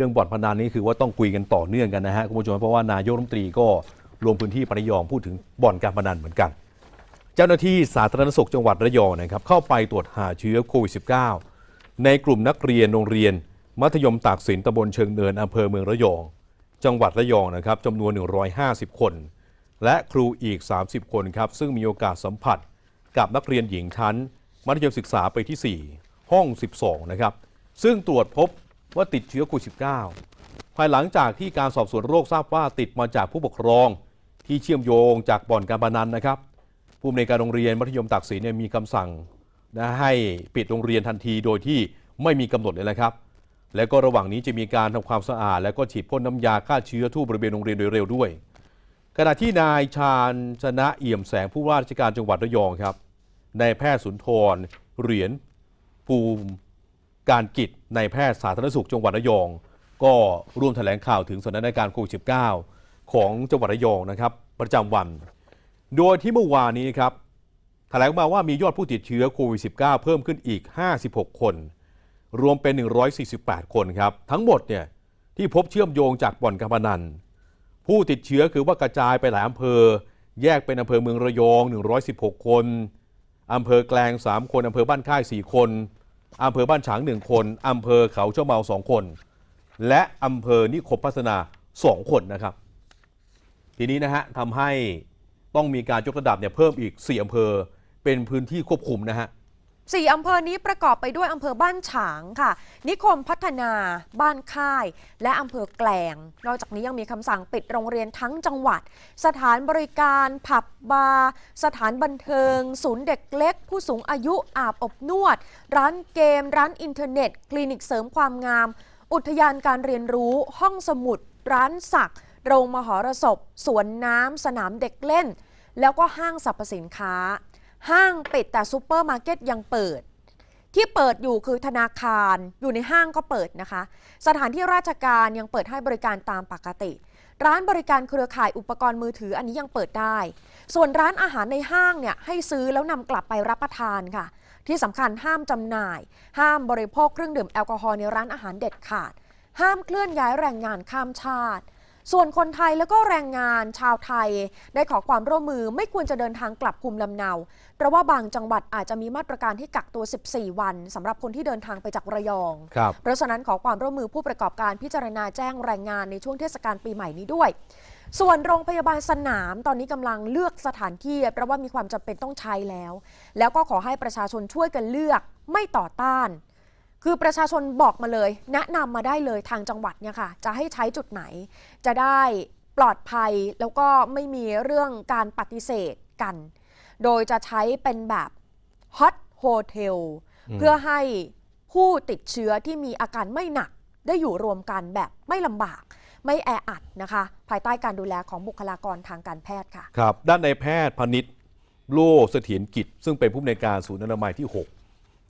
รื่องบ่อนพนันนี่คือว่าต้องคุยกันต่อเนื่องกันนะฮะคุณผู้ชมเพราะว่านายกรัฐมนตรีก็ลงพื้นที่ประยองพูดถึงบ่อนการพนันเหมือนกัน เจ้าหน้าที่สาธารณสุขจังหวัดระยองนะครับเข้าไปตรวจหาเชื้อโควิด -19 ในกลุ่มนักเรียนโรงเรียน มัธยมตากสินตำบลเชิงเนินอำเภอเมืองระยอง จังหวัดระยองนะครับจำนวน 150 คน และครูอีก 30 คนครับซึ่งมีโอกาสสัมผัสกับนักเรียนหญิงชั้น มัธยมศึกษาไปที่ 4 ห้อง 12 นะครับซึ่งตรวจพบ ว่าติดเชื้อโควิด -19 ภายหลังจากที่การสอบสวนโรคทราบว่าติดมาจากผู้ปกครอง ที่เชื่อมโยงจากบ่อนการพนันนะครับ ผู้อำนวยการโรงเรียนมัธยมตากสินเนี่ยมีคำสั่งนะให้ปิดโรงเรียนทันทีโดยที่ไม่มีกำหนดเลยนะครับ และก็ระหว่างนี้จะมีการทำความสะอาด และก็ฉีดพ่นน้ำยาฆ่าเชื้อทั่วบริเวณโรงเรียนโดยเร็วด้วย ขณะที่นายชาญชนะเอี่ยมแสงผู้ว่าราชการจังหวัดระยองครับนายแพทย์สุนทรเหรียญภูมิ การกิจในแพทย์สาธารณสุขจังหวัดระยอง ก็ร่วมแถลงข่าวถึงสถานการณ์โควิด -19 ของจังหวัดระยองนะครับ ประจำวัน โดยที่เมื่อวานนี้ครับแถลงมาว่ามียอดผู้ติดเชื้อโควิด -19 เพิ่มขึ้นอีก 56 คน รวมเป็น 148 คนครับ ทั้งหมดเนี่ยที่พบเชื่อมโยงจากบ่อนการพนัน ผู้ติดเชื้อคือว่ากระจายไปหลายอำเภอ แยกเป็นอำเภอเมืองระยอง 116 คนอำเภอแกลง 3 คนอำเภอบ้านค่าย 4 คน อำเภอบ้านฉางหนึ่งคนอำเภอเขาเจ้าเมาสองคน และอำเภอนิคมพัฒนาสองคนนะครับ ทีนี้นะฮะทำให้ต้องมีการยกระดับเนี่ยเพิ่มอีก 4อำเภอเป็นพื้นที่ควบคุมนะฮะ สี่อำเภอนี้ประกอบไปด้วยอำเภอบ้านฉางค่ะ นิคมพัฒนา บ้านค่าย และอำเภอแกลง นอกจากนี้ยังมีคำสั่งปิดโรงเรียนทั้งจังหวัด สถานบริการ ผับบาร์ สถานบันเทิง ศูนย์เด็กเล็ก ผู้สูงอายุอาบอบนวด ร้านเกม ร้านอินเทอร์เน็ต คลินิกเสริมความงาม อุทยานการเรียนรู้ ห้องสมุด ร้านสัก โรงมหรสพ สวนน้ำ สนามเด็กเล่น แล้วก็ห้างสรรพสินค้า ห้างปิดแต่ซูเปอร์มาร์เก็ตยังเปิด ที่เปิดอยู่คือธนาคารอยู่ในห้างก็เปิดนะคะ สถานที่ราชการยังเปิดให้บริการตามปกติ ร้านบริการเครือข่ายอุปกรณ์มือถืออันนี้ยังเปิดได้ ส่วนร้านอาหารในห้างเนี่ยให้ซื้อแล้วนำกลับไปรับประทานค่ะ ที่สำคัญห้ามจำหน่าย ห้ามบริโภคเครื่องดื่มแอลกอฮอล์ในร้านอาหารเด็ดขาด ห้ามเคลื่อนย้ายแรงงานข้ามชาติ ส่วนคนไทยแล้วก็แรงงานชาวไทย ได้ขอความร่วมมือไม่ควรจะเดินทางกลับภูมิลำเนา เพราะว่าบางจังหวัดอาจจะมีมาตรการที่กักตัว 14 วันสำหรับคนที่เดินทางไปจากระยองครับเพราะฉะนั้นขอความร่วมมือผู้ประกอบการพิจารณาแจ้งแรงงานในช่วงเทศกาลปีใหม่นี้ด้วย ส่วนโรงพยาบาลสนามตอนนี้กำลังเลือกสถานที่เพราะว่ามีความจำเป็นต้องใช้แล้ว แล้วก็ขอให้ประชาชนช่วยกันเลือกไม่ต่อต้าน คือประชาชนบอกมาเลย แนะนำมาได้เลยทางจังหวัดเนี่ยค่ะ จะให้ใช้จุดไหน จะได้ปลอดภัยแล้วก็ไม่มีเรื่องการปฏิเสธกัน โดยจะใช้เป็นแบบฮอตโฮเทลอืมเพื่อให้ผู้ติดเชื้อที่มีอาการไม่หนักได้อยู่รวมกันแบบไม่ลำบาก ไม่แออัดนะคะ ภายใต้การดูแลของบุคลากรทางการแพทย์ค่ะ ครับ ด้านในายแพทย์พนิษฐ์โลเสถียรกิจ ซึ่งเป็นผู้อำนวยการศูนย์อนามัยที่ 6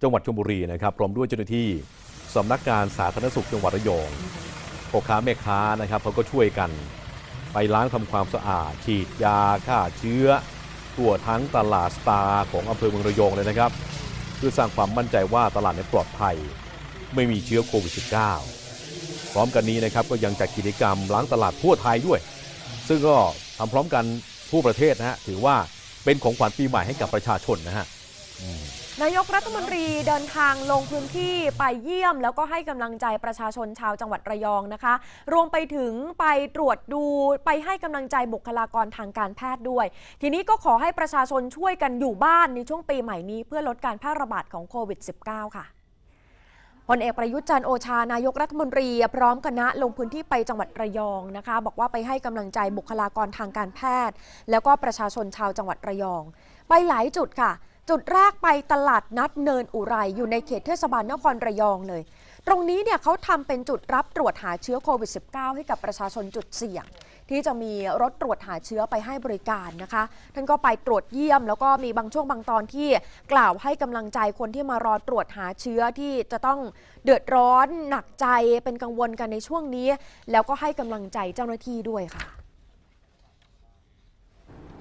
จังหวัดชลบุรีนะครับพร้อมด้วยเจ้าหน้าที่สำนักงานสาธารณสุขจังหวัดระยองพ่อค้าแม่ค้านะครับเขาก็ช่วยกันไปล้างทำความสะอาด ฉีดยาฆ่าเชื้อทั่วทั้งตลาดสตาร์ของอำเภอเมืองระยองเลยนะครับ เพื่อสร้างความมั่นใจว่าตลาดเนี่ยปลอดภัย ไม่มีเชื้อโควิด -19 พร้อมกันนี้นะครับก็ยังจัดกิจกรรมล้างตลาดทั่วไทยด้วย ซึ่งก็ทำพร้อมกันทั่วประเทศนะฮะถือว่าเป็นของขวัญปีใหม่ให้กับประชาชนนะฮะ นายกรัฐมนตรีเดินทางลงพื้นที่ไปเยี่ยม แล้วก็ให้กำลังใจประชาชนชาวจังหวัดระยองนะคะ รวมไปถึงไปตรวจดูไปให้กำลังใจบุคลากรทางการแพทย์ด้วย ทีนี้ก็ขอให้ประชาชนช่วยกันอยู่บ้านในช่วงปีใหม่นี้เพื่อลดการแพร่ระบาดของโควิด -19 ค่ะพลเอกประยุทธ์จันโอชานายกรัฐมนตรี พร้อมคณะลงพื้นที่ไปจังหวัดระยองนะคะ บอกว่าไปให้กำลังใจบุคลากรทางการแพทย์ แล้วก็ประชาชนชาวจังหวัดระยอง ไปหลายจุดค่ะ จุดแรกไปตลาดนัดเนินอุไรอยู่ในเขตเทศบาลนครระยองเลย ตรงนี้เนี่ยเขาทำเป็นจุดรับตรวจหาเชื้อโควิด -19 ให้กับประชาชนจุดเสี่ยง ที่จะมีรถตรวจหาเชื้อไปให้บริการนะคะ ท่านก็ไปตรวจเยี่ยม แล้วก็มีบางช่วงบางตอนที่กล่าวให้กำลังใจคนที่มารอตรวจหาเชื้อที่จะต้องเดือดร้อนหนักใจเป็นกังวลกันในช่วงนี้ แล้วก็ให้กำลังใจเจ้าหน้าที่ด้วยค่ะ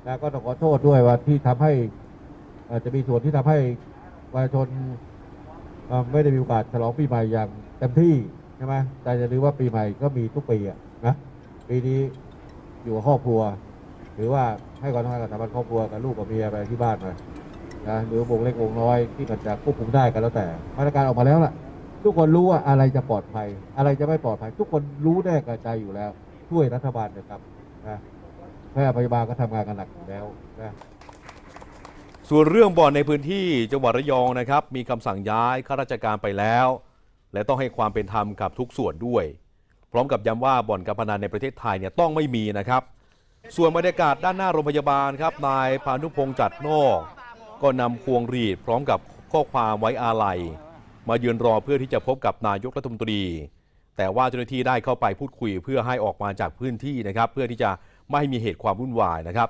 แล้วก็ต้องขอโทษด้วยว่าที่ทำให้ อาจจะมีส่วนที่ทำให้ประชาชนไม่ได้มีโอกาสฉลองปีใหม่อย่างเต็มที่ใช่ไหมแต่จะรู้ว่าปีใหม่ก็มีทุกปีอะนะปีนี้อยู่กับครอบครัว หรือว่าให้ความสำคัญกับสถาบันครอบครัวกับลูกกับเมียไปที่บ้านไปนะหรือวงเล็กวงน้อยที่มันจะควบคุมได้กันแล้วแต่มาตรการออกมาแล้วล่ะ ทุกคนรู้ว่าอะไรจะปลอดภัย อะไรจะไม่ปลอดภัย ทุกคนรู้แน่กระใจอยู่แล้ว ช่วยรัฐบาลนะครับนะแพทย์พยาบาลก็ทำงานกันหนักอยู่แล้วนะ ส่วนเรื่องบ่อนในพื้นที่จังหวัดระยองนะครับ มีคำสั่งย้ายข้าราชการไปแล้ว และต้องให้ความเป็นธรรมกับทุกส่วนด้วย พร้อมกับย้ำว่าบ่อนการพนันในประเทศไทยเนี่ยต้องไม่มีนะครับ ส่วนบรรยากาศด้านหน้าโรงพยาบาลครับนายพานุพงษ์จัดนอก ก็นำพวงหรีดพร้อมกับข้อความไว้อาลัย มายืนรอเพื่อที่จะพบกับนายกรัฐมนตรี แต่ว่าเจ้าหน้าที่ได้เข้าไปพูดคุยเพื่อให้ออกมาจากพื้นที่นะครับ เพื่อที่จะไม่ให้มีเหตุความวุ่นวายนะครับ